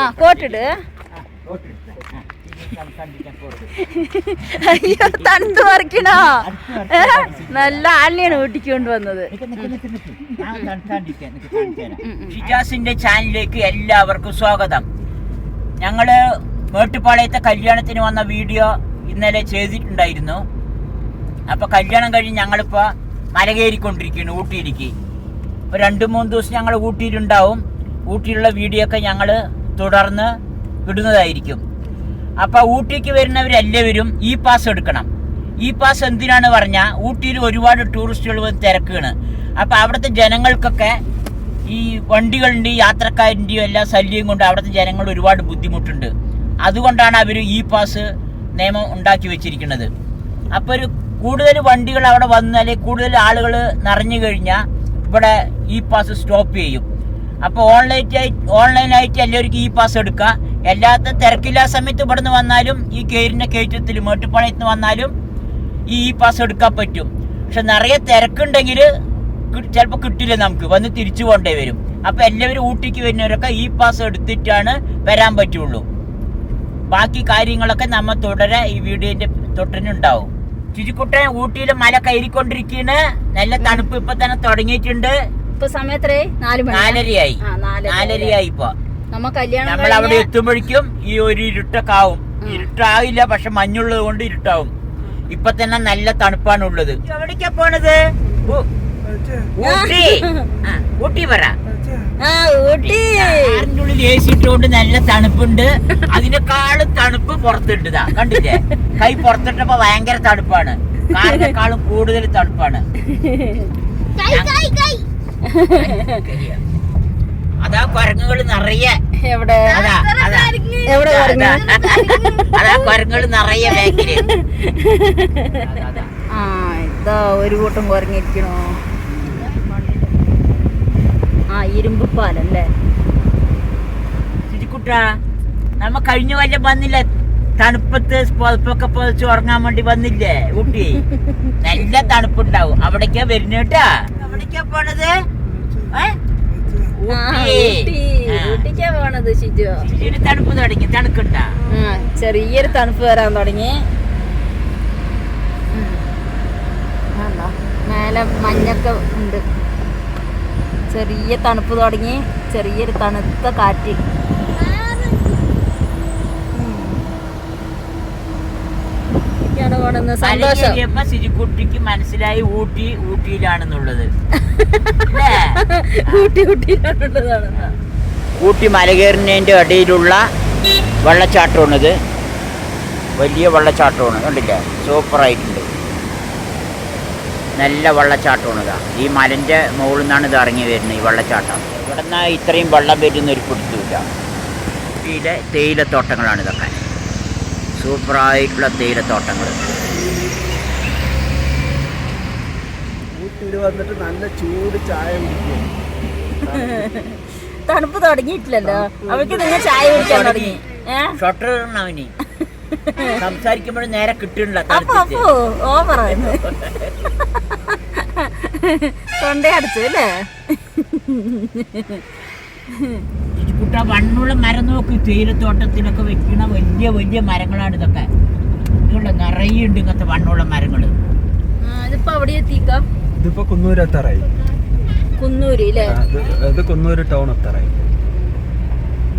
ആ കോട്ടിട്. അയ്യോ തണുത്ത് പറിക്കണോ നല്ല ആളിനെയാണ് വീട്ടിക്ക് വന്നത്. നിക്ക് നിക്ക് നിക്ക് നിക്ക്. ഞാൻ തണുക്കാണ്ടിരിക്കാൻ നിക്ക് കാണിച്ചു ഷിജാസിന്റെ ചാനലിലേക്ക് എല്ലാവർക്കും സ്വാഗതം. ഞങ്ങൾ മേട്ടുപാളയത്തെ കല്യാണത്തിന് വന്ന വീഡിയോ ഇന്നലെ ചെയ്തിട്ടുണ്ടായിരുന്നു. അപ്പൊ കല്യാണം കഴിഞ്ഞ് ഞങ്ങളിപ്പോ മലകേറിക്കൊണ്ടിരിക്കുന്നു ഊട്ടിയിലേക്ക്. ഇപ്പൊ രണ്ട് മൂന്ന് ദിവസം ഞങ്ങൾ ഊട്ടിയിലുണ്ടാവും. ഊട്ടിയിലുള്ള വീഡിയോ ഒക്കെ ഞങ്ങൾ തുടർന്ന് ഇടുന്നതായിരിക്കും. അപ്പോൾ ഊട്ടിക്ക് വരുന്നവരെല്ലാവരും ഇ പാസ് എടുക്കണം. ഇ പാസ് എന്തിനാണ് പറഞ്ഞാൽ ഊട്ടിയിൽ ഒരുപാട് ടൂറിസ്റ്റുകൾ വന്ന് തിരക്കാണ്. അപ്പോൾ അവിടുത്തെ ജനങ്ങൾക്കൊക്കെ ഈ വണ്ടികളുടെയും യാത്രക്കാരന്റെയും എല്ലാ ശല്യം കൊണ്ട് അവിടുത്തെ ജനങ്ങൾ ഒരുപാട് ബുദ്ധിമുട്ടുണ്ട്. അതുകൊണ്ടാണ് അവർ ഇ പാസ് നിയമം ഉണ്ടാക്കി വെച്ചിരിക്കുന്നത്. അപ്പോൾ ഒരു കൂടുതൽ വണ്ടികൾ അവിടെ വന്നാൽ കൂടുതൽ ആളുകൾ നിറഞ്ഞു കഴിഞ്ഞാൽ ഇവിടെ ഇ പാസ് സ്റ്റോപ്പ് ചെയ്യും. അപ്പോൾ ഓൺലൈൻ ഓൺലൈനായിട്ട് എല്ലാവർക്കും ഇ പാസ് എടുക്കുക എല്ലാത്ത തിരക്കില്ലാ സമയത്ത് ഇവിടെ നിന്ന് വന്നാലും ഈ കയറിന്റെ കയറ്റത്തിൽ മേട്ടുപ്പാളയത്ത് നിന്ന് വന്നാലും ഈ ഇ പാസ് എടുക്കാൻ പറ്റും. പക്ഷെ നിറയെ തിരക്കുണ്ടെങ്കിൽ ചിലപ്പോൾ കിട്ടില്ല നമുക്ക്. വന്ന് തിരിച്ചു പോകേണ്ടി വരും. അപ്പോൾ എല്ലാവരും ഊട്ടിക്ക് വരുന്നവരൊക്കെ ഇ പാസ് എടുത്തിട്ടാണ് വരാൻ പറ്റുള്ളൂ. ബാക്കി കാര്യങ്ങളൊക്കെ നമ്മൾ തുടരെ ഈ വീഡിയോന്റെ തൊട്ടിനുണ്ടാവും ചുചിക്കുട്ടൻ ഊട്ടിയിലെ മല കയറിക്കൊണ്ടിരിക്കുകയാണ് നല്ല തണുപ്പ് ഇപ്പൊ തന്നെ തുടങ്ങിയിട്ടുണ്ട്. ഇപ്പൊ സമയത്രേ നാല് മണി. നാലരയായി. നാലരയായി ഇപ്പൊ. നമ്മ കല്യാണം നമ്മൾ അവിടെ എത്തുമ്പോഴേക്കും ഈ ഒരു ഇരുട്ടൊക്കെ ആവും ഇരുട്ടാവില്ല പക്ഷെ മഞ്ഞുള്ളത് കൊണ്ട് ഇരുട്ടാവും. ഇപ്പൊ തന്നെ നല്ല തണുപ്പാണ് ഉള്ളത്. എവിടേക്കാ പോണത്? ഊട്ടി. ആ, ഊട്ടി പറ. ഊട്ടി. കാറിന്റെ ഉള്ളിൽ എ സി ഇട്ടുകൊണ്ട് നല്ല തണുപ്പുണ്ട്. അതിനേക്കാളും തണുപ്പ് പുറത്തിട്ടതാ കണ്ടില്ലേ? കൈ പുറത്തിട്ടപ്പോ ഭയങ്കര തണുപ്പാണ്. കാറിനേക്കാളും കൂടുതൽ തണുപ്പാണ്. അതാ കുരങ്ങുകൾ നിറയെ. എവിടെ? എവിടെ അതാ, കുരങ്ങുകൾ നിറയെ ബാക്കിൽ. ആ ഇതാ ഒരു കൂട്ടം കുറഞ്ഞിരിക്കണോ ആ ഇരുമ്പ് പാലല്ലേ ചിരിക്കുട്ടാ നമ്മ കഴിഞ്ഞ കൊല്ലം വന്നില്ല? തണുപ്പത്ത് പുതപ്പൊക്കെ പൊതിച്ച് ഉറങ്ങാൻ വേണ്ടി വന്നില്ലേ ഊട്ടി? നല്ല തണുപ്പുണ്ടാവും. അവിടേക്കാ വരുന്നേട്ടാ അവിടേക്കാ പോണത്. ഊട്ടിക്കാ പോണത് ഷിജു. തണുപ്പ് തുടങ്ങി. തണുക്കുണ്ടാ? ചെറിയൊരു തണുപ്പ് വരാൻ തുടങ്ങി. മേലെ മഞ്ഞൊക്കെ ഉണ്ട്. ചെറിയ തണുപ്പ് തുടങ്ങി ചെറിയൊരു തണുത്ത കാറ്റ്. ശുചിക്കുട്ടിക്ക് മനസ്സിലായി ഊട്ടി ഊട്ടിയിലാണെന്നുള്ളത്. അല്ലേ? ഊട്ടി ഊട്ടിയിലാണുള്ളതാണ് ഊട്ടി മലകേറിനേന്റെ ഇടയിലുള്ള വെള്ളച്ചാട്ടമാണിത്. വലിയ വെള്ളച്ചാട്ടമാണ്. കണ്ടില്ലേ? സൂപ്പറായിട്ടുണ്ട്. നല്ല വെള്ളച്ചാട്ടമാണ് ഇതാ. ഈ മലന്റെ മുകളിൽ നിന്നാണ് ഇത് ഇറങ്ങി വരുന്നത് ഈ വെള്ളച്ചാട്ടം. ഇവിടെ നിന്ന് ഇത്രയും വെള്ളം വരുന്ന ഒരു പിടുത്തില്ല ഇവിടെ തേയിലത്തോട്ടങ്ങളാണ് ഇതൊക്കെ. സൂപ്പറായിട്ടുള്ള തേയിലത്തോട്ടങ്ങൾ. ഊട്ടിയിൽ വന്നിട്ട് നല്ല ചൂട് ചായ കുടിക്കും. തണുപ്പ് തുടങ്ങിയിട്ടില്ലല്ലോ. അവർക്ക് നിങ്ങൾ ചായ കുടിക്കാൻ തുടങ്ങി. ഷട്ടർ അവന്. സംസാരിക്കുമ്പോഴും നേരെ അപ്പോ ഓവറാണ് തൊണ്ടയടച്ചു അല്ലേ? കുട്ട വണ്ണുള്ള മരം നോക്കി തേയിലത്തോട്ടത്തിലൊക്കെ വെക്കുന്ന വലിയ വലിയ മരങ്ങളാണ് ഇതൊക്കെ. ഇതുള്ള നിറയെ ഉണ്ട് ഇങ്ങനത്തെ വണ്ണുള്ള മരങ്ങൾ. ഇതിപ്പോ അവിടെ എത്തിക്കാം ഇതിപ്പോ കുന്നൂര് എത്താറായി. കുന്നൂര് അല്ലേ ഇത് കുന്നൂര് ടൗൺ എത്താറായി.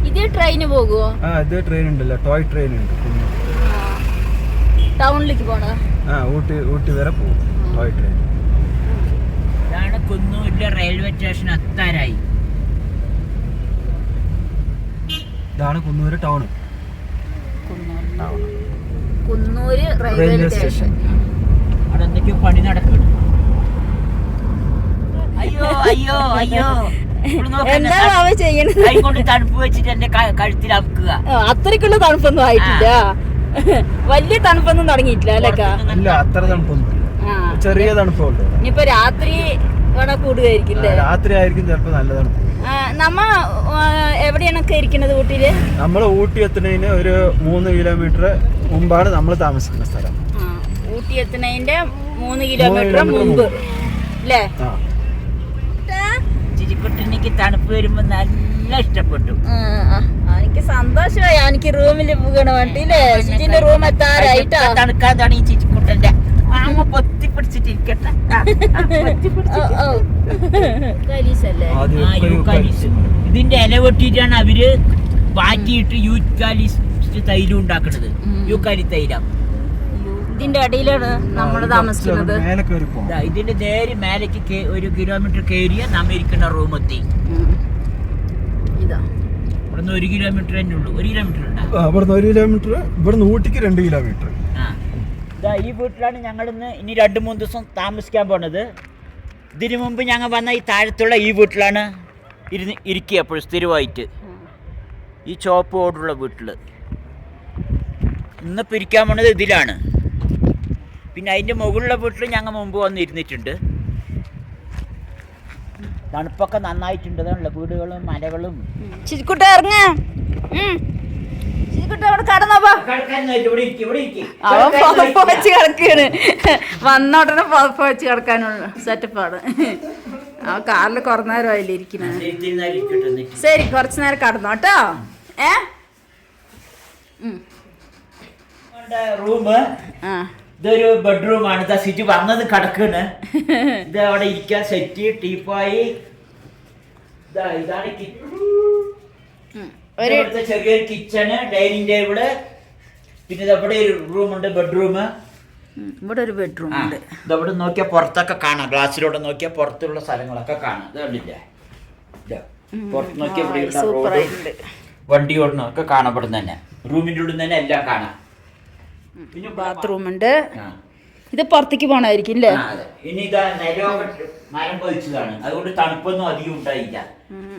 ഇതേ ട്രെയിന് പോകുവോ? ആ ഇത് ട്രെയിൻ ഉണ്ടല്ലോ. ടോയ് ട്രെയിൻ ഉണ്ട്. ടൗണിലേക്ക് പോണോ ആ ഊട്ടി ഊട്ടി വരെ പോകും. ടോയ് ട്രെയിൻ ഇതാണ് കുന്നൂരിലെ റെയിൽവേ സ്റ്റേഷൻ അത്താരായി. ഇതാണ് Coonoor town. Coonoor railway station. അവിടെ എന്തൊക്കെയോ പണി നടക്കുന്നു അയ്യോ അയ്യോ അയ്യോ. എന്താണ് എന്താ അവ ചെയ്യണത്? കൈ കൊണ്ട് തണുപ്പ് വെച്ചിട്ട് എന്റെ കഴുത്തിൽ അമുക്കുക അത്രയ്ക്കുള്ള തണുപ്പൊന്നും ആയിട്ടില്ല. വലിയ തണുപ്പൊന്നും തുടങ്ങിയിട്ടില്ല അല്ലേക്കാ ഇല്ല അത്ര തണുപ്പൊന്നും ചെറിയ തണുപ്പുള്ളൂ ഇനിയിപ്പോ രാത്രി വേണ കൂടുകയായിരിക്കും അല്ലേ? രാത്രി ആയിരിക്കും ചിലപ്പോ നല്ല തണുപ്പ്. നമ്മ എവിടെയാണ് എവിടെയാണൊക്കെ ഇരിക്കുന്നത് ഊട്ടിയിൽ? നമ്മൾ ഊട്ടി എത്തുന്നതിന് ഒരു മൂന്ന് കിലോമീറ്റർ മുമ്പാണ് നമ്മൾ താമസിക്കുന്ന സ്ഥലം. ഊട്ടി എത്തുന്നതിന്റെ മൂന്ന് കിലോമീറ്റർ മുമ്പ് അല്ലേ? തണുപ്പ് വരുമ്പോ നല്ല ഇഷ്ടപ്പെട്ടു. ആ, ആ, എനിക്ക് സന്തോഷമായി. എനിക്ക് റൂമിൽ പോകണ വണ്ടിയില്ലേ ഷിജിന്റെ റൂം എത്താറായിട്ടാ തണുക്കാൻ തുടങ്ങി ചിച്ചിക്കുട്ടന്റെ മാമ പൊത്തി പിടിച്ചിട്ട്. ആ, ഇതിന്റെ ഇല വെട്ടിയിട്ടാണ് അവർ വാറ്റിയിട്ട് യൂക്കാലിസ്റ്റ് തൈലം ഉണ്ടാക്കുന്നത് യൂക്കാലി തൈലം. ഇതിന്റെ അടിയിലാണ് നമ്മൾ താമസിക്കുന്നത്. ഇതിന്റെ നേരെ മേലേക്ക് ഒരു കിലോമീറ്റർ കയറിയ നമ്മ ഇരിക്കുന്ന റൂം എത്തി ഉം. ഇതാ ഇവിടുന്ന് ഒരു കിലോമീറ്റർ തന്നെ ഉള്ളൂ. ഒരു കിലോമീറ്റർ ആ, ഇവിടുന്ന് ഒരു കിലോമീറ്റർ ഇവിടുന്ന് ഊട്ടിക്ക് രണ്ട് കിലോമീറ്റർ ഇതാ ഈ വീട്ടിലാണ് ഞങ്ങൾ ഇന്ന് ഇനി രണ്ട് മൂന്ന് ദിവസം താമസിക്കാൻ പോണത്. ഇതിനു മുമ്പ് ഞങ്ങൾ വന്ന ഈ താഴത്തുള്ള ഈ വീട്ടിലാണ് ഇരുന്ന് ഇരിക്കുക അപ്പോൾ സ്ഥിരമായിട്ട്. ഈ ചോപ്പ് ഓടുള്ള വീട്ടിൽ ഇന്ന് പിരിക്കാൻ പോണത് ഇതിലാണ്. പിന്നെ അതിന്റെ മുകളിലുള്ള വീട്ടിൽ ഞങ്ങൾ മുമ്പ് വന്ന് ഇരുന്നിട്ടുണ്ട്. തണുപ്പൊക്കെ നന്നായിട്ടുണ്ട്. അതാണല്ലോ വീടുകളും മലകളും. ചിരിക്കുട്ട ഇറങ്ങ. അവൻ പുതപ്പ് വെച്ച് കിടക്കാണ്. വന്ന ഉടനെ പുതപ്പ് വെച്ച് കിടക്കാനുള്ള സെറ്റപ്പാണ് ആ കാറിൽ കുറേ നേരം ഇരിക്കട്ടെ ശരി കുറച്ച് നേരം കടന്നു കേട്ടോ. ഏ. റൂം ആ. ഇതൊരു ബെഡ്റൂമാണ് ഇതാ സിറ്റ് വന്നത് കിടക്കാണ്. ഇത് അവിടെ ഇരിക്കാൻ സെറ്റ് ടീപ്പായി ഇതാ ഇതാണ് ഇവിടുത്തെ ചെറിയൊരു കിച്ചണ് ഡൈനിങ് ടേബിൾ പിന്നെ ഇതവിടെ ഒരു റൂം ഉണ്ട് ബെഡ്റൂം ഇവിടെ ഒരു ബെഡ്റൂം ഉണ്ട്. ഇതവിടെ നോക്കിയാൽ പുറത്തൊക്കെ കാണാം. ഗ്ലാസ്സിലൂടെ നോക്കിയാൽ പുറത്തുള്ള സ്ഥലങ്ങളൊക്കെ കാണാം. ഇത് കണ്ടില്ലേ? പുറത്ത് നോക്കിയാൽ വണ്ടി ഓടണമൊക്കെ കാണാം ഇവിടെ തന്നെ റൂമിന്റെ ഉള്ളിൽ തന്നെ എല്ലാം കാണാം. പിന്നെ ബാത്റൂം ഉണ്ട്. ഇത് പുറത്തേക്ക് പോണായിരിക്കും അല്ലേ ഇനി ഇതാ നിലമൊക്കെ മരം പതിച്ചതാണ്. അതുകൊണ്ട് തണുപ്പൊന്നും അധികം ഉണ്ടായില്ല.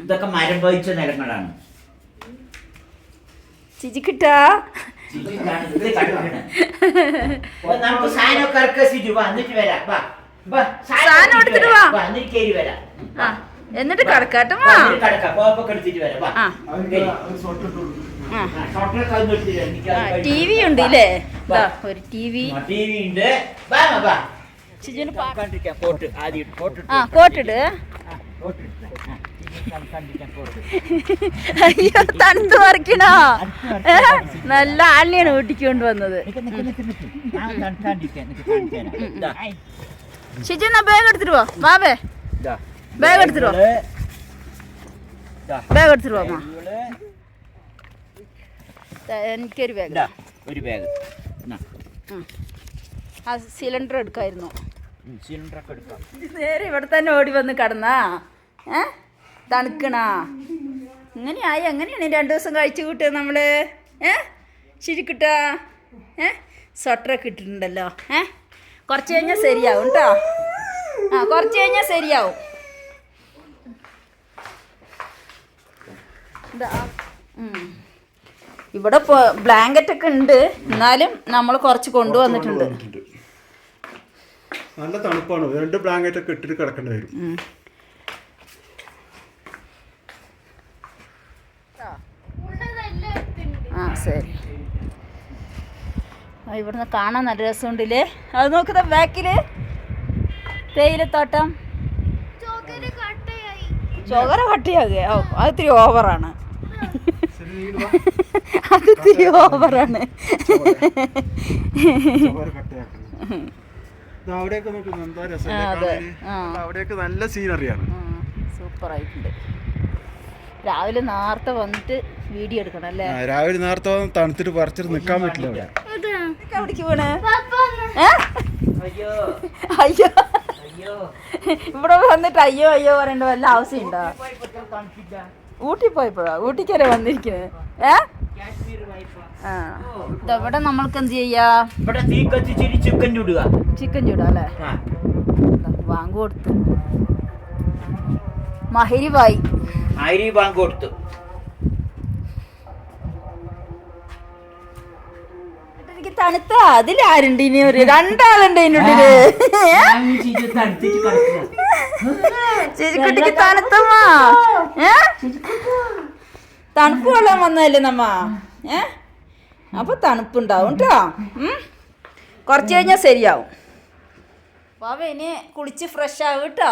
ഇതൊക്കെ മരം പതിച്ച നിലങ്ങളാണ്. ചിജിക്കിട്ടാ നമുക്ക് സാധനമൊക്കെ ഇറക്കുക സിജു വാ എന്നിട്ട് വരാം. വാ വാ, സാധനം എടുത്തിട്ട് വാ. വാ എന്നിട്ട് കയറി വരാം. ആ എന്നിട്ട് കിടക്കാട്ടോ. കിടക്കാം. പോപ്പൊക്കെ എടുത്തിട്ട് വരാം. വാ. ടി വി ഉണ്ട് ഇല്ലേ? ദാ, ഒരു ടി വി. ആ, പാ- കോട്ടിട് അയ്യോ തണുത്ത് പറിക്കണോ? നല്ല ആളിനെയാണ് വീട്ടിക്ക് കൊണ്ടുവന്നത്. ഷിജു എന്നാ ബാഗ് എടുത്തിട്ട് പോ. ബാബേ ഇതാ. ബാഗ് എടുത്തിട്ട്. ഇവൾ ബാഗ് എടുത്തിട്ട് പോ ദാ, എനിക്കൊരു ബാഗ് ഒരു ബാഗ് ആ. സിലിണ്ടർ എടുക്കായിരുന്നു. സിലിണ്ടറൊക്കെ എടുക്കാം. നേരെ ഇവിടെ തന്നെ ഓടി വന്ന് കിടന്നാ. ഏ? തണുക്കണാ. ഇങ്ങനെയായി എങ്ങനെയാണ് രണ്ടു ദിവസം കഴിച്ചു കിട്ടുക നമ്മൾ? ഏ? ശരിക്കിട്ടാ. ഏ? സ്വട്ടറൊക്കെ ഇട്ടിട്ടുണ്ടല്ലോ. ഏ? കുറച്ച് കഴിഞ്ഞാൽ ശരിയാവും കേട്ടോ ആ കുറച്ച് കഴിഞ്ഞാൽ ശരിയാവും. എന്താ ഉം. ഇവിടെ ബ്ലാങ്കറ്റ് ഒക്കെ ഉണ്ട്. എന്നാലും നമ്മൾ കുറച്ച് കൊണ്ടുവന്നിട്ടുണ്ട്. നല്ല തണുപ്പാണ്. രണ്ട് ബ്ലാങ്കറ്റ് ഒക്കെ ഇട്ടിട്ട് കിടക്കേണ്ടി വരും. ആ ശരി. ആ, ഇവിടുന്ന് കാണാൻ നല്ല രസമുണ്ടല്ലേ? അത് നോക്കുന്ന ബാക്കിൽ. തേയിലത്തോട്ടം ചോകര കട്ടിയാകുക ഓ അത് ഇത്തിരി ഓവറാണ് അത് ഇത്തിരി ഓവറാണ്. അവിടെയൊക്കെ എന്താ രസം. അവിടെയൊക്കെ നല്ല സീനറിയാണ് സൂപ്പർ ആയിട്ടുണ്ട് രാവിലെ നേരത്തെ വന്നിട്ട് വീഡിയോ എടുക്കണം അല്ലേ? രാവിലെ നേരത്തെ വന്ന് തണുത്തിട്ട് പറിച്ചിട്ട് നിക്കാൻ പറ്റില്ല? അയ്യോ. അയ്യോ. അയ്യോ. ഇവിടെ വന്നിട്ട് അയ്യോ അയ്യോ പറയേണ്ട വല്ല ആവശ്യമുണ്ടോ? ഊട്ടി പോയപ്പോഴാ ഊട്ടിക്കരെ വന്നിരിക്കുന്നത് ഏ ഇവിടെ നമ്മൾക്ക് എന്ത് ചെയ്യാ? ഇവിടെ തീ കത്തിച്ചിട്ട് ചിക്കൻ ചുടുക. ചിക്കൻ ചൂടാ അല്ലേ? വാങ്ങ് കൊടുത്തു. മഹരിവായി മഹരി ബാങ്ക് കൊടുത്തു. തണുത്ത അതിലാരുണ്ട് ഇനി ഒരു രണ്ടാളുണ്ട് കിടക്കുക. ചേച്ചിക്കുട്ടിക്ക് തണുത്തമ്മ. തണുപ്പ് വെള്ളം വന്നതല്ലേ നമ്മ? ഏ? അപ്പൊ തണുപ്പുണ്ടാവും കേട്ടോ കുറച്ച് കഴിഞ്ഞാ ശരിയാവും. വാവ ഇനി കുളിച്ച് ഫ്രഷ് ആവും കേട്ടോ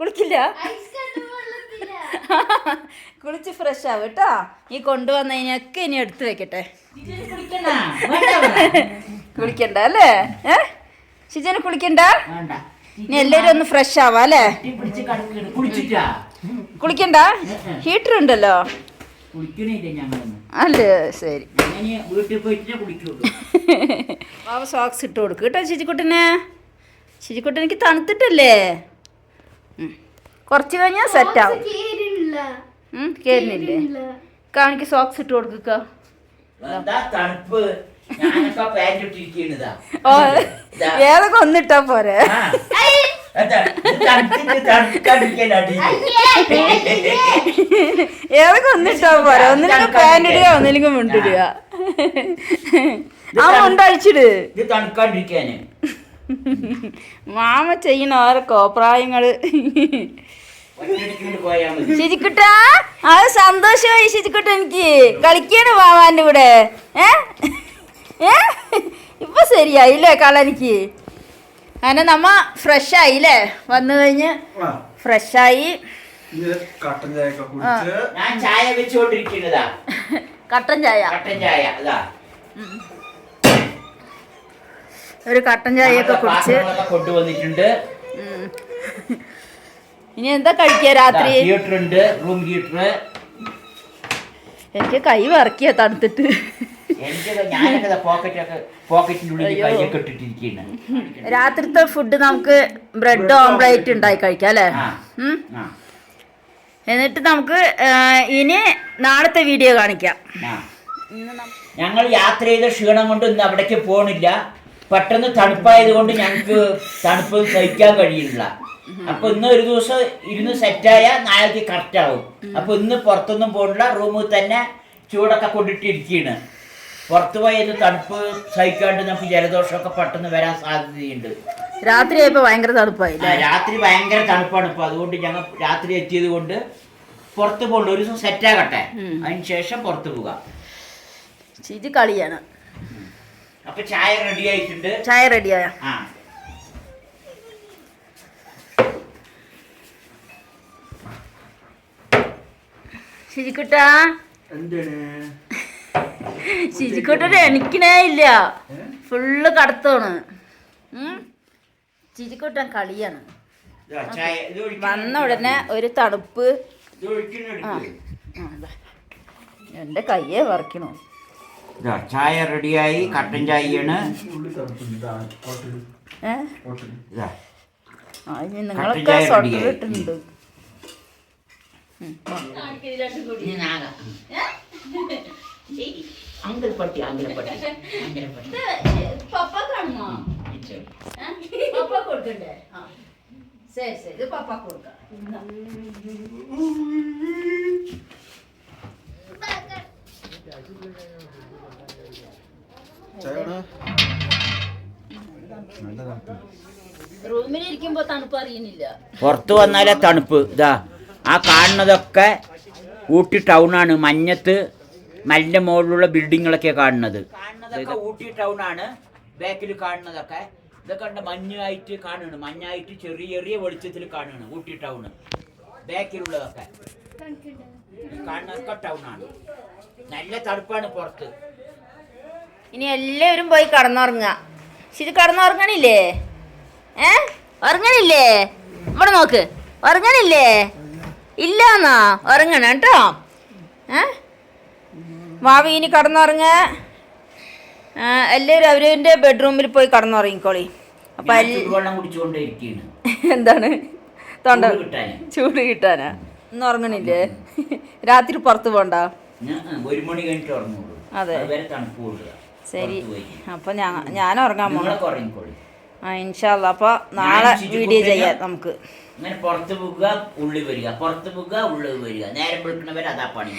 കുളിക്കില്ല? കുളിച്ച് ഫ്രഷ് ആവും കേട്ടോ. ഈ കൊണ്ടുവന്നതിനൊക്കെ ഇനി എടുത്തു വെക്കട്ടെ. കുടിക്കണ്ട വേണ്ട വേണ്ട. കുളിക്കണ്ട അല്ലേ? ഏ? ഷിജന് കുളിക്കണ്ട? വേണ്ട. ഇനി എല്ലാരും ഒന്ന് ഫ്രഷ് ആവാ അല്ലേ? കുളിക്കണ്ട? ഹീറ്റർ ഉണ്ടല്ലോ. അല്ലേ? ശരി. പാവ സോക്സ് ഇട്ട് കൊടുക്കും കേട്ടോ ചിജിക്കുട്ടനെ ചിജിക്കുട്ടനെനിക്ക് തണുത്തിട്ടല്ലേ. കുറച്ച് കഴിഞ്ഞാൽ സെറ്റ് കേറുന്നില്ലേ? കാണിക്ക് സോക്സ് ഇട്ട് കൊടുക്കുക തണുപ്പ്? ഓ ഏതൊക്കെ ഒന്നിട്ടാ പോരെ? ഏതൊക്കെ ഒന്നിട്ടാ പോരെ? ഒന്നില്ലെങ്കിൽ പാന്റ് ഇടുക ഒന്നില്ലെങ്കിൽ മുണ്ടിടുക ആ. മുണ്ടഴിച്ചിട് മാമ ചെയ്യണ ഓരോ കോപ്രായങ്ങൾ. ശരിക്കുട്ടാ. അത് സന്തോഷമായി ശരിക്കുട്ട എനിക്ക്. കളിക്കാണ് വാവാന്റെ കൂടെ. ഏ? ഏ? ഇപ്പൊ ശരിയായില്ലേ കളനിക്ക്? അങ്ങനെ നമ്മ ഫ്രഷ് ആയില്ലേ വന്നു കഴിഞ്ഞ് ആ, ഫ്രഷ് ആയി ഇത് കട്ടൻ ചായയൊക്കെ കുടിച്ച്. ഞാൻ ചായ ഒരു കട്ടൻ ചായ. കട്ടൻ ചായ അതാ. ഒരു കട്ടൻ ചായയൊക്കെ കുടിച്ച്. കൊണ്ടുവന്നിട്ടുണ്ട്. ഇനി എന്താ കഴിക്കുക രാത്രി? ഹീറ്റർ ഉണ്ട് റൂം ഹീറ്റർ എനിക്ക് കൈ വറക്കിയ തണുത്തിട്ട്. രാത്രിത്തെ ഫുഡ് നമുക്ക് ബ്രെഡ് ഓംപ്ലേറ്റ് ഉണ്ടായി കഴിക്കാം അല്ലേ? എന്നിട്ട് നമുക്ക് ഇനി നാളത്തെ വീഡിയോ കാണിക്കാം. ഞങ്ങൾ യാത്ര ചെയ്ത ക്ഷീണം കൊണ്ട് ഇന്ന് അവിടേക്ക് പോണില്ല. പെട്ടെന്ന് തണുപ്പായത് കൊണ്ട് ഞങ്ങൾക്ക് തണുപ്പ് കഴിക്കാൻ കഴിയില്ല. അപ്പൊ ഇന്ന് ഒരു ദിവസം ഇരുന്ന് സെറ്റായ നാളത്തേക്ക് കറക്റ്റ് ആവും. അപ്പൊ ഇന്ന് പുറത്തൊന്നും പോണില്ല റൂമിൽ തന്നെ ചൂടൊക്കെ കൊണ്ടിട്ടിരിക്കുകയാണ് പുറത്തു പോയത് തണുപ്പ് സഹിക്കാണ്ട് നമുക്ക് ജലദോഷമൊക്കെ പെട്ടെന്ന് വരാൻ സാധ്യതയുണ്ട്. രാത്രി ആയപ്പോ ഭയങ്കര തണുപ്പായി ആ, രാത്രി ഭയങ്കര തണുപ്പാണ് ഇപ്പൊ. അതുകൊണ്ട് ഞങ്ങൾ രാത്രി എത്തിയത് കൊണ്ട് പുറത്ത് പോകണ്ട ഒരു ദിവസം സെറ്റ് ആകട്ടെ. അതിന് ശേഷം പുറത്ത് പോകാം. ചിജി കളിയാണ് അപ്പൊ ചായ റെഡി ആയിട്ടുണ്ട്. ചായ റെഡിയായ ആ. ശിജിക്കുട്ടാ. ശിജിക്കുട്ടൻ എണിക്കണേ ഇല്ല. ഫുള്ള് കടത്തോണ്. ചിരിക്കുട്ടൻ കളിയാണ്. വന്ന ഉടനെ ഒരു തണുപ്പ്. എന്റെ കയ്യെ. എന്റെ വറക്കണു ചായ റെഡിയായി കട്ടൻ ചായയാണ്. നിങ്ങളൊക്കെ സ്വട്ടർ ഇട്ടിട്ടുണ്ട്. അങ്കൽപ്പട്ടി അങ്കൽപ്പട്ടി പപ്പ കാണുമോ. പപ്പ കൊടുക്കണ്ടേ? ശരി ശരി. ഇത് പപ്പ കൊടുക്കാം. ഇരിക്കുമ്പോ തണുപ്പ് അറിയുന്നില്ല. പുറത്തു വന്നാലേ തണുപ്പ്. ഇതാ. ആ കാണുന്നതൊക്കെ ഊട്ടി ടൗണാണ് മഞ്ഞത്ത് മലിന്റെ മുകളിലുള്ള ബിൽഡിങ്ങുകളൊക്കെ കാണുന്നത്. കാണുന്നതൊക്കെ ഊട്ടി ടൗണാണ് ബാക്കിൽ കാണുന്നതൊക്കെ. ഇതൊക്കെ ഉണ്ട് മഞ്ഞായിട്ട് കാണുന്നു മഞ്ഞായിട്ട് ചെറിയ ചെറിയ വെളിച്ചത്തിൽ കാണുന്നു ഊട്ടി ടൗണ് ബാക്കിലുള്ളതൊക്കെ. കാണുന്നതൊക്കെ ടൗണാണ് നല്ല തണുപ്പാണ് പുറത്ത്. ഇനി എല്ലാവരും പോയി കടന്നുറങ്ങുക. ശരി കടന്നുറങ്ങണില്ലേ? ഏ? ഉറങ്ങണില്ലേ? ഇവിടെ നോക്ക്. ഉറങ്ങണില്ലേ? ഇല്ലാന്നാ. ഉറങ്ങണം കേട്ടോ. ഏ? മാവി ഇനി കടന്നുറങ്ങ. എല്ലാവരും അവരവന്റെ ബെഡ്റൂമിൽ പോയി കടന്നുറങ്ങിക്കോളി. അപ്പം എന്താണ്? തൊണ്ട ചൂട് കിട്ടാന്. ഇന്ന് ഉറങ്ങണില്ലേ? രാത്രി പുറത്ത് പോണ്ട? ഒരു മണി കഴിഞ്ഞിട്ട് അതെ. ശരി. അപ്പൊ ഞാൻ ഞാൻ ഉറങ്ങാൻ പോകണം ആ ഇൻഷാല്ല അപ്പോൾ നാളെ വീഡിയോ ചെയ്യാം നമുക്ക്. അങ്ങനെ പുറത്ത് പോകുക ഉള്ളിൽ വരിക. പുറത്ത് പോകുക ഉള്ളിൽ വരിക. നേരം വിളിക്കണവരെ അതാ പണി.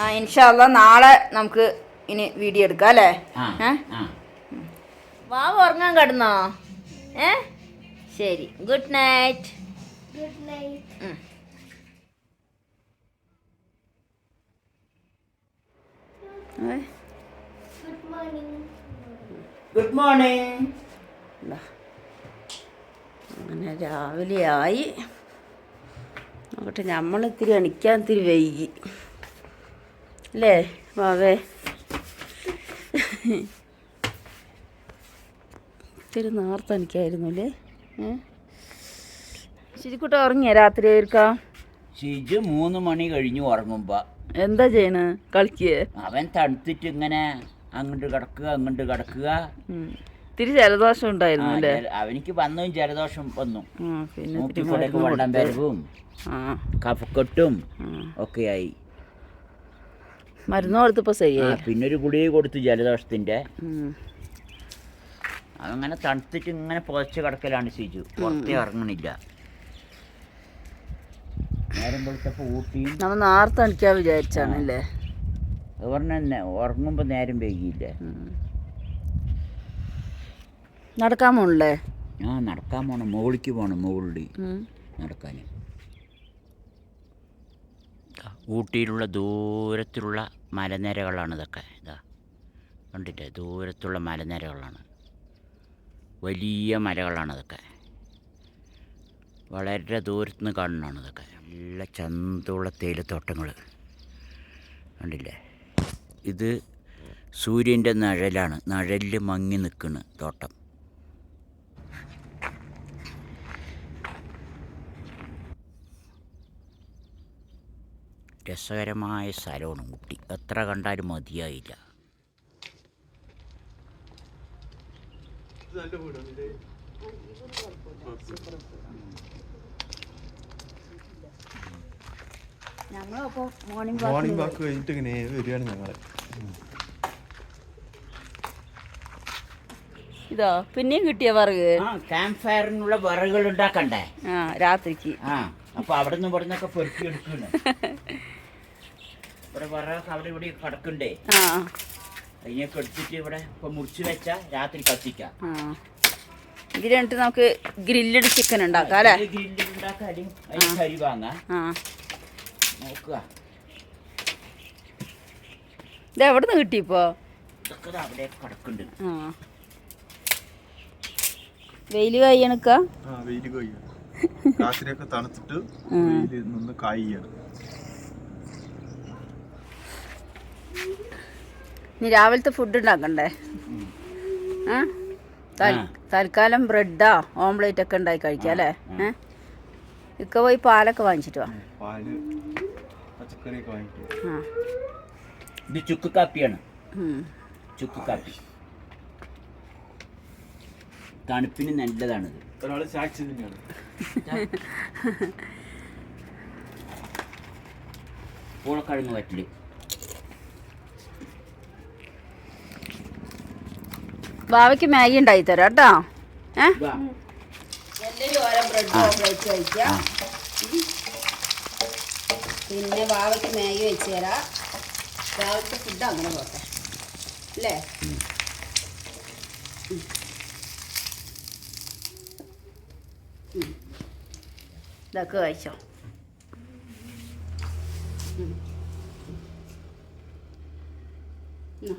ആ ഇൻഷാല്ല നാളെ നമുക്ക് ഇനി വീഡിയോ എടുക്കാം അല്ലേ? വാ വാവ് ഉറങ്ങാൻ കിടന്നോ? ഏ? ശരി. Good night. Good night. Good morning. Good morning. അങ്ങനെ രാവിലെ ആയി നോക്കട്ടെ നമ്മൾ ഇത്തിരി എണിക്കാൻ ഇത്തിരി വൈകി. അല്ലേ വാവേ ഇത്തിരി നേർത്ത് എനിക്കായിരുന്നു അല്ലേ? ശരിക്കൂട്ട ഉറങ്ങിയ രാത്രി ആയിരിക്കാം ശിജു മൂന്ന് മണി കഴിഞ്ഞു ഉറങ്ങുമ്പോ. എന്താ ചെയ്യണ്? കളിക്കേ? അവൻ തണുത്തിട്ട് ഇങ്ങനെ അങ്ങോട്ട് കിടക്കുക അങ്ങോട്ട് കിടക്കുക. ഇത്തിരി ജലദോഷം ഉണ്ടായിരുന്നു അല്ലേ? അവനിക്ക് വന്നും ജലദോഷം വന്നു. പിന്നെ വെള്ളം. വരവും കഫക്കെട്ടും. ഒക്കെയായി. മരുന്ന് കൊടുത്തപ്പോൾ ആ, ശരിയായി. പിന്നെ ഒരു ഗുളിക കൊടുത്തു ജലദോഷത്തിന്റെ. അതങ്ങനെ തണുത്തിട്ട് ഇങ്ങനെ പുതച്ച് കിടക്കലാണ് ഷിജു. പുറത്തേ ഇറങ്ങണില്ല. നേരം വെളുത്തപ്പോ ഊട്ടിയും. നമ്മൾ നേരത്തെ അണിക്കാൻ വിചാരിച്ചാണ് പറഞ്ഞ ഉറങ്ങുമ്പോ നേരം വൈകിയില്ലേ. നടക്കാൻ പോണല്ലേ? ആ നടക്കാൻ പോണം. മുകളിലേക്ക് പോണം മുകളിൽ. നടക്കാൻ ഊട്ടിയിലുള്ള ദൂരത്തിലുള്ള മലനിരകളാണ് ഇതൊക്കെ. ഇതാ കണ്ടില്ലേ? ദൂരത്തുള്ള മലനിരകളാണ്. വലിയ മലകളാണ് ഇതൊക്കെ. വളരെ ദൂരത്തു നിന്ന് കാണുന്നതാണ് ഇതൊക്കെ. നല്ല ചന്തുള്ള തേയിലത്തോട്ടങ്ങൾ കണ്ടില്ലേ? ഇത് സൂര്യന്റെ നിഴലാണ്. നിഴലിൽ മങ്ങി നിൽക്കുന്ന തോട്ടം. രസകരമായ സ്ഥലമാണ് ഊട്ടി. എത്ര കണ്ടാലും മതിയായില്ല. ഞങ്ങളപ്പോൾ മോർണിംഗ് മോർണിംഗ് വാക്ക് കഴിഞ്ഞിട്ട് ഇങ്ങനെ വരികയാണ് ഞങ്ങൾ. ഇതോ പിന്നെയും കിട്ടിയ വറക്. ആ ക്യാമ്പ് ഫയറിനുള്ള വിറകുകൾ ഉണ്ടാക്കണ്ടേ? ആ രാത്രിക്ക്. ആ അപ്പൊ അവിടെ നിന്ന് ഇവിടെ നിന്നൊക്കെ പെറുക്കി എടുക്കുന്നു ഇവിടെ അവിടെ ഇവിടെ കിടക്കണ്ടേ ആ. അതിനൊക്കെ എടുത്തിട്ട് ഇവിടെ ഇപ്പൊ മുറിച്ച് വെച്ചാ രാത്രി കത്തിക്കാം. നമുക്ക് ഗ്രില്ലഡ് ചിക്കൻ ഉണ്ടാക്കാം അല്ലേ? ഗ്രില്ലിൽ ഉണ്ടാക്കാം അല്ലെങ്കിൽ അതിന് കരി വാങ്ങാം. ആ. നോക്കുക. ഇത് എവിടെ നിന്ന് ഇതൊക്കെ ദാ അവിടെ കിടക്കുന്നുണ്ട്. ആ. വെയിൽ കൊയ്യാണ്. രാത്രിയൊക്കെ തണുത്തിട്ട് വെയിൽ നിന്ന് ഇനി രാവിലത്തെ ഫുഡ് ഉണ്ടാക്കണ്ടേ? ആ തൽ- തൽക്കാലം ബ്രെഡാ ഓംലേറ്റ് ഒക്കെ ഉണ്ടായി കഴിക്കാം അല്ലേ? ഏ? ഇക്ക പോയി പാലൊക്കെ വാങ്ങിച്ചിട്ട് വാ. ഇത് ചുക്ക് കാപ്പിയാണ്. ചുക്ക് കാപ്പി. തണുപ്പിന് നല്ലതാണിത്. പൂളക്കിഴങ്ങ് വറ്റൽ ബാവയ്ക്ക് മാഗി ഉണ്ടാക്കി തരാം കേട്ടോ. ഏ? പിന്നെ ബാവയ്ക്ക് മാഗി വെച്ച് തരാം. ബാവയ്ക്ക് ഫുഡ് അങ്ങനെ പോട്ടെ. അല്ലേ. ഇതൊക്കെ കഴിച്ചോ?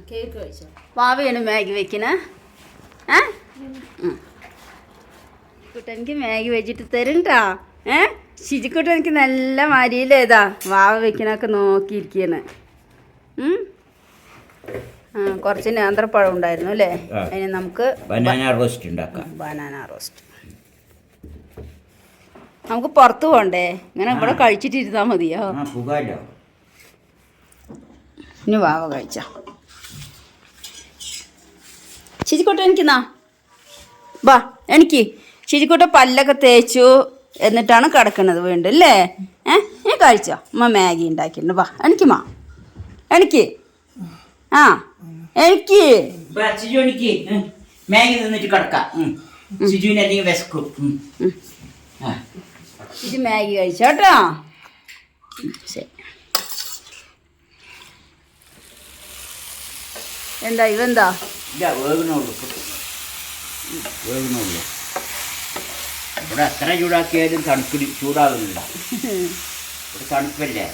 കേക്ക് കഴിച്ചോ? ബാവയാണ് മാഗി വെക്കണേ. ഏ? എനിക്ക് മാഗി വെച്ചിട്ട് തരണ്ടാ. ഏ? ശിജിക്കുട്ട എനിക്ക് നല്ല മരിയിലേതാ വാവ വെക്കണൊക്കെ നോക്കിയിരിക്കുന്ന? ആ കുറച്ച് നേന്ത്രപ്പഴം ഉണ്ടായിരുന്നു അല്ലേ. അതിന് നമുക്ക് ബനാന റോസ്റ്റ് ഉണ്ടാക്കാം. ബനാന റോസ്റ്റ് നമുക്ക് പുറത്ത് പോകണ്ടേ ഇങ്ങനെ ഇവിടെ കഴിച്ചിട്ടിരുന്നാ മതിയോ? ആ പുകാലോ ഇനി വാവ കഴിച്ച. ശിജിക്കോട്ടെ നാ. വാ എനിക്ക്. ശിജിക്കോട്ടെ പല്ലൊക്കെ തേച്ചു എന്നിട്ടാണ് കിടക്കുന്നത് വീണ്ടും അല്ലേ? ഏ നീ കഴിച്ചോ? അമ്മ മാഗി ഉണ്ടാക്കിയിട്ടുണ്ട്. വാ എനിക്ക് മാ. എനിക്ക്. ആ എനിക്ക്. സിജുവിനിക്ക് മാഗി നിന്നിട്ട് കിടക്കാം. അല്ലെങ്കിൽ വിശക്കും. ഇത് മാഗി കഴിച്ചോട്ടോ ശരി. എന്താ ഇവെന്താ ഇല്ല ഇവിടെ എത്ര ചൂടാക്കിയാലും തണുപ്പിൽ ചൂടാകുന്നില്ല. ഇവിടെ തണുപ്പല്ലേ?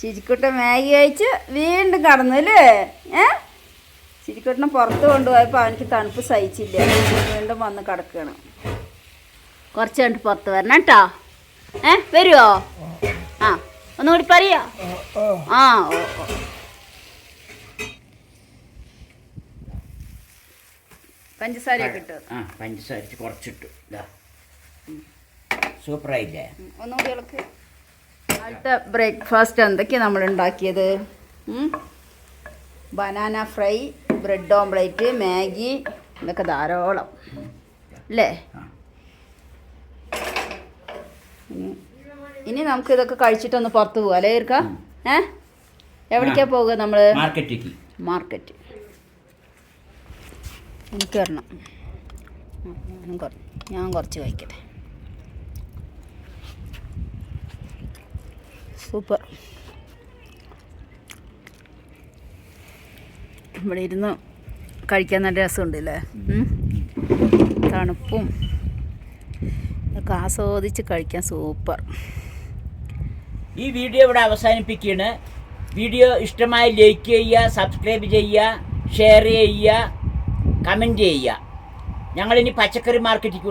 ശരിക്കുട്ടൻ മാഗി കഴിച്ച് വീണ്ടും കടന്നു അല്ലേ? ഏ? ശരിക്കുട്ടനെ പുറത്ത് കൊണ്ടുപോയപ്പോൾ അവനിക്ക് തണുപ്പ് സഹിച്ചില്ല. വീണ്ടും വന്ന് കിടക്കുകയാണ് കുറച്ച് കണ്ട് പുറത്ത് വരണം കേട്ടോ. ഏ വരുവോ? ആ ഒന്നുകൂടി പറയോ? ആ ഓ ഓ. ഇട്ടു. ആ പഞ്ചസാര കുറച്ചിട്ടു. ഇതാ സൂപ്പറായില്ലേ? ഒന്നുകൂടി ഇളക്ക്. അടുത്ത ബ്രേക്ക്ഫാസ്റ്റ് എന്തൊക്കെയാണ് നമ്മൾ ഉണ്ടാക്കിയത്? Banana fry bread omelette Maggi ഇതൊക്കെ ധാരാളം. അല്ലേ? ഇനി നമുക്ക് ഇതൊക്കെ കഴിച്ചിട്ടൊന്ന് പുറത്ത് പോകാം അല്ലേ ഇർക്ക ഏ? എവിടേക്കാ പോകുക നമ്മൾ മാർക്കറ്റിലേക്ക്. മാർക്കറ്റ്. എനിക്ക് വരണം ഞാനും കുറ- ഞാൻ കുറച്ച് കഴിക്കട്ടെ. സൂപ്പർ. ഇവിടെ ഇരുന്ന് കഴിക്കാൻ നല്ല രസമുണ്ട് അല്ലേ? ഉം. തണുപ്പും ഒക്കെ ആസ്വദിച്ച് കഴിക്കാൻ സൂപ്പർ. ഈ വീഡിയോ ഇവിടെ അവസാനിപ്പിക്കുകയാണ്. വീഡിയോ ഇഷ്ടമായി ലൈക്ക് ചെയ്യുക സബ്സ്ക്രൈബ് ചെയ്യുക ഷെയർ ചെയ്യുക. കമന്റ് ചെയ്യുക. ഞങ്ങളിനി പച്ചക്കറി മാർക്കറ്റിലേക്ക്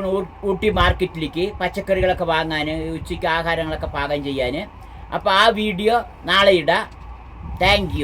ഊട്ടി മാർക്കറ്റിലേക്ക് പച്ചക്കറികളൊക്കെ വാങ്ങാൻ ഉച്ചയ്ക്ക് ആഹാരങ്ങളൊക്കെ പാകം ചെയ്യാൻ അപ്പോൾ ആ വീഡിയോ നാളെ ഇടാം. താങ്ക്